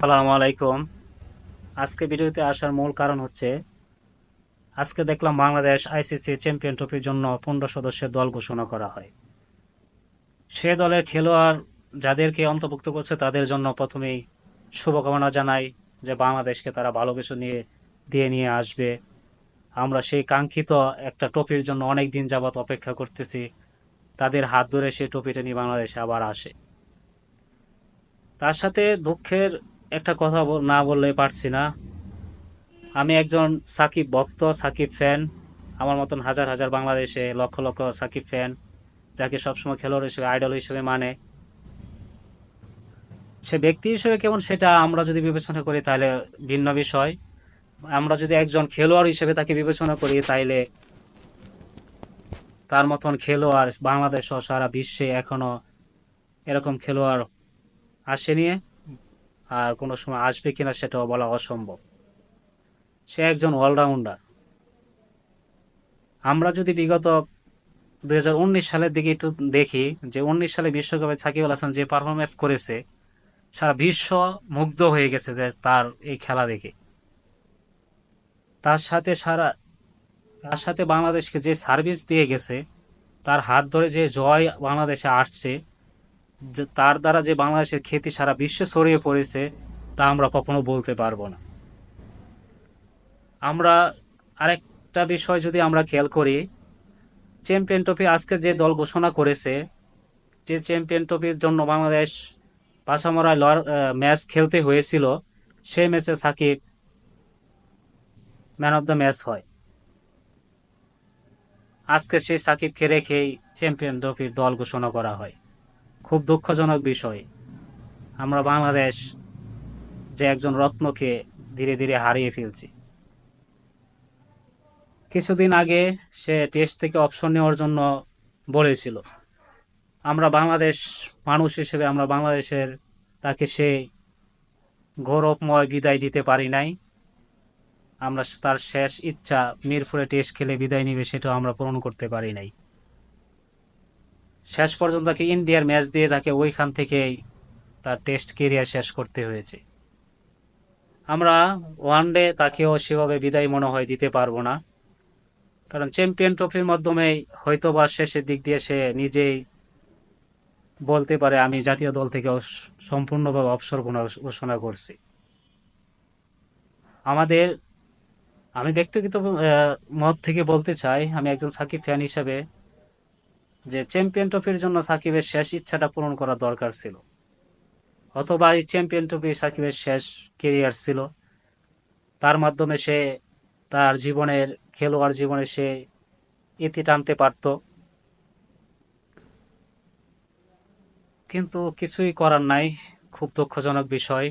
আসসালামু আলাইকুম। আজকে ভিডিওতে আসার মূল কারণ হচ্ছে, আজকে দেখলাম বাংলাদেশ আইসিসি চ্যাম্পিয়ন ট্রফির জন্য পনেরো সদস্যের দল ঘোষণা করা হয়। সে দলের খেলোয়াড় যাদেরকে অন্তর্ভুক্ত করছে তাদের জন্য প্রথমেই শুভকামনা জানাই যে বাংলাদেশকে তারা ভালো কিছু নিয়ে, দিয়ে নিয়ে আসবে। আমরা সেই কাঙ্ক্ষিত একটা ট্রফির জন্য অনেক দিন যাবৎ অপেক্ষা করতেছি। তাদের হাত ধরে সেই ট্রফিটা নিয়ে বাংলাদেশে আবার আসে। তার সাথে দুঃখের একটা কথা না বললে পারছি না। আমি একজন সাকিব ভক্ত, সাকিব ফ্যান আমার মতন হাজার হাজার বাংলাদেশে লক্ষ লক্ষ সাকিব ফ্যান যাকে সবসময় খেলোয়াড় হিসেবে আইডল হিসেবে মানে। সে ব্যক্তি হিসেবে কেমন সেটা আমরা যদি বিবেচনা করি তাহলে ভিন্ন বিষয়। আমরা যদি একজন খেলোয়াড় হিসেবে তাকে বিবেচনা করি তাইলে তার মতন খেলোয়াড় বাংলাদেশ সারা বিশ্বে এখনও এরকম খেলোয়াড় আসেনি। আর কোনো সময় আসবে কিনা সেটাও বলা অসম্ভব। সে একজন অলরাউন্ডার। আমরা যদি বিগত দুই সালের দিকে একটু দেখি, যে উনিশ সালে বিশ্বকাপে সাকিব হাসান যে পারফরমেন্স করেছে, সারা বিশ্ব মুগ্ধ হয়ে গেছে যে তার এই খেলা দেখে। তার সাথে সারা, তার সাথে বাংলাদেশকে যে সার্ভিস দিয়ে গেছে, তার হাত ধরে যে জয় বাংলাদেশে আসছে যে তার দ্বারা যে বাংলাদেশের খ্যাতি সারা বিশ্বে ছড়িয়ে পড়েছে, তা আমরা কখনো বলতে পারব না। আমরা আরেকটা বিষয় যদি আমরা খেয়াল করি চ্যাম্পিয়ন ট্রফি আজকে যে দল ঘোষণা করেছে, যে চ্যাম্পিয়ন ট্রফির জন্য বাংলাদেশ পাশামরায় লড় ম্যাচ খেলতে হয়েছিল, সেই ম্যাচে Shakib man of the match হয়। আজকে সেই সাকিবকে রেখেই চ্যাম্পিয়ন ট্রফির দল ঘোষণা করা হয়। খুব দুঃখজনক বিষয়। আমরা বাংলাদেশ যে একজন রত্নকে ধীরে ধীরে হারিয়ে ফেলছি। কিছুদিন আগে সে টেস্ট থেকে অপশন নেওয়ার জন্য বলেছিল, আমরা বাংলাদেশ মানুষ হিসেবে আমরা বাংলাদেশের তাকে সেই গৌরবময় বিদায় দিতে পারি নাই। আমরা তার শেষ ইচ্ছা মিরপুরে টেস্ট খেলে বিদায় নিবে, সেটাও আমরা পূরণ করতে পারি নাই। শেষ পর্যন্ত তাকে ইন্ডিয়ার ম্যাচ দিয়ে তাকে ওইখান থেকেই তার টেস্ট কেরিয়ার শেষ করতে হয়েছে। আমরা ওয়ান ডে তাকেও সেভাবে বিদায় মনে হয় দিতে পারব না। কারণ চ্যাম্পিয়ন ট্রফির মাধ্যমে হয়তো বা শেষের দিক দিয়ে সে নিজেই বলতে পারে, আমি জাতীয় দল থেকে সম্পূর্ণভাবে অবসর ঘোষণা- করছি। আমাদের, আমি ব্যক্তিগত মত থেকে বলতে চাই, আমি একজন সাকিব ফ্যান হিসেবে যে চ্যাম্পিয়ন ট্রফির জন্য সাকিবের শেষ ইচ্ছাটা পূরণ করা দরকার ছিল। অথবা এই চ্যাম্পিয়ন ট্রফি সাকিবের শেষ কেরিয়ার ছিল। তার মাধ্যমে সে তার জীবনের খেলোয়াড় জীবনে সে ইতি টানতে পারত। কিন্তু কিছুই করার নাই। খুব দুঃখজনক বিষয়।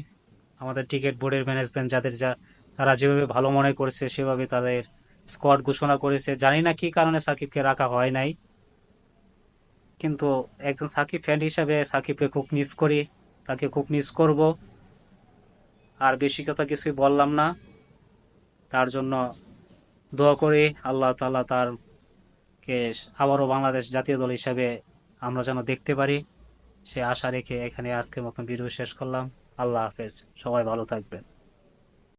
আমাদের টিকিট বোর্ডের ম্যানেজমেন্ট যাদের যা, তারা যেভাবে ভালো মনে করেছে, সেভাবে তাদের স্কোয়াড ঘোষণা করেছে। জানি না কি কারণে সাকিবকে রাখা হয় নাই। কিন্তু একজন সাকিব ফ্যান হিসাবে সাকিবকে খুব মিস করি, তাকে খুব মিস করব। আর বেশি কথা কিছুই বললাম না। তার জন্য দোয়া করি, আল্লাহ তাআলা তার কে আবারও বাংলাদেশ জাতীয় দল হিসাবে আমরা যেন দেখতে পারি। সে আশা রেখে এখানে আজকের মতন ভিডিও শেষ করলাম। আল্লাহ হাফেজ। সবাই ভালো থাকবেন।